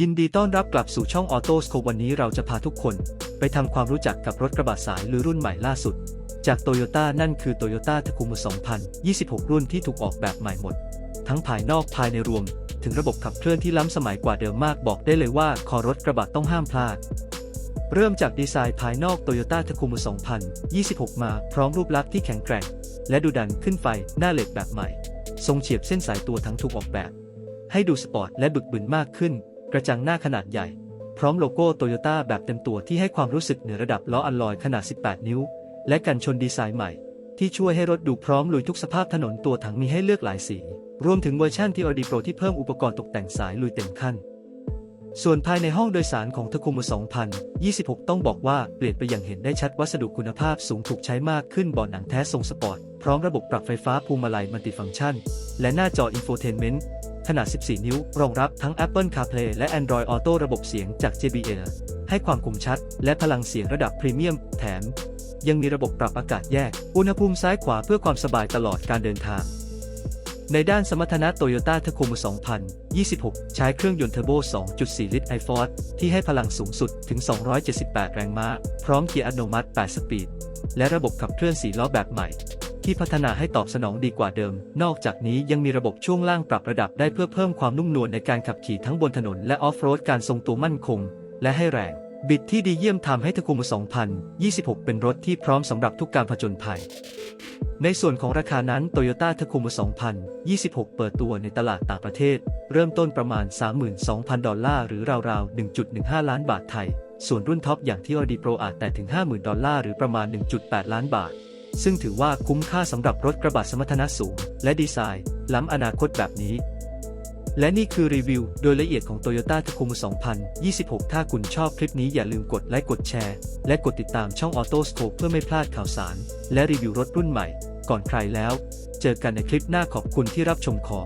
ยินดีต้อนรับกลับสู่ช่องออโต้สโควันนี้เราจะพาทุกคน ไปทำความรู้จักกับรถกระบะสายหรือรุ่นใหม่ล่าสุด จากโตโยต้านั่นคือ Toyota Tacoma 2026 รุ่นที่ถูกออกแบบใหม่หมด ทั้งภายนอกภายในรวม ถึงระบบขับเคลื่อนที่ล้ำสมัยกว่าเดิมมากบอกได้เลยว่าคอรถกระบะต้องห้ามพลาด เริ่มจากดีไซน์ภายนอก Toyota Tacoma 2026 มาพร้อมรูปลักษณ์ที่แข็งแกร่ง และดูดันขึ้นไฟหน้าเหล็กแบบใหม่ ทรงเฉียบเส้นสายตัวทั้งถูกออกแบบ ให้ดูสปอร์ตและบึกบึนมากขึ้น กระจังหน้าขนาดใหญ่ พร้อมโลโก้โตโยต้าแบบเต็มตัวที่ให้ความรู้สึกเหนือระดับล้ออัลลอยขนาด 18 นิ้ว และกันชนดีไซน์ใหม่ ที่ช่วยให้รถดูพร้อมลุยทุกสภาพถนนตัวถังมีให้เลือกหลายสี รวมถึงเวอร์ชันที่อดีโปรที่เพิ่มอุปกรณ์ตกแต่งสายลุยเต็มขั้น ส่วนภายในห้องโดยสารของทคุม2026 ต้องบอกว่าเปลี่ยนไปอย่างเห็นได้ชัดวัสดุคุณภาพสูงถูกใช้มากขึ้นเบาะหนังแท้ทรงสปอร์ตพร้อมระบบปรับไฟฟ้าพวงมาลัยมัลติฟังก์ชัน และหน้าจออินโฟเทนเมนต์ ขนาด 14 นิ้ว รองรับทั้ง Apple CarPlay และ Android Auto ระบบเสียงจาก JBL ให้ความคมชัด และพลังเสียงระดับพรีเมียม แถม ยังมีระบบปรับอากาศแยก อุณหภูมิซ้ายขวาเพื่อความสบายตลอดการเดินทาง ในด้านสมรรถนะโตโยต้าท a โ o ม2026 ใช้เครื่องยนต์เทอร์โบ 2.4 ลิตร i f o r ที่ให้พลังสูงสุดถึง 278 แรงม้า พร้อมเกียร์อัตโนมัติ 8 สปีด และระบบขับเคลื่อน4ล้อแบบใหม่ ที่พัฒนาให้ตอบสนองดีกว่าเดิม นอกจากนี้ยังมีระบบช่วงล่างปรับระดับได้เพื่อเพิ่มความนุ่มนวลในการขับขี่ทั้งบนถนนและออฟโรดการทรงตัวมั่นคง และให้แรง บิดที่ดีเยี่ยมทำให้ท a โ o ม2026 เป็นรถที่พร้อมสำหรับทุกการผจญภัย ในส่วนของราคานั้น Toyota Tacoma 2026 เปิดตัวในตลาดต่างประเทศ เริ่มต้นประมาณ 32,000 ดอลลาร์หรือราวๆ 1.15 ล้านบาทไทยส่วนรุ่นท็อปอย่างที่ Audi Pro อาจแต่ถึง 50,000 ดอลลาร์หรือประมาณ 1.8 ล้านบาท ซึ่งถือว่าคุ้มค่าสำหรับรถกระบะสมรรถนะสูง และดีไซน์ ล้ำอนาคตแบบนี้ และนี่คือรีวิวโดยละเอียดของ Toyota Tacoma 2026 ถ้าคุณชอบคลิปนี้อย่าลืมกดไลค์กดแชร์ และกดติดตามช่อง Auto Scope เพื่อไม่พลาดข่าวสาร และรีวิวรถรุ่นใหม่ ก่อนใครแล้ว เจอกันในคลิปหน้าขอบคุณที่รับชมขอ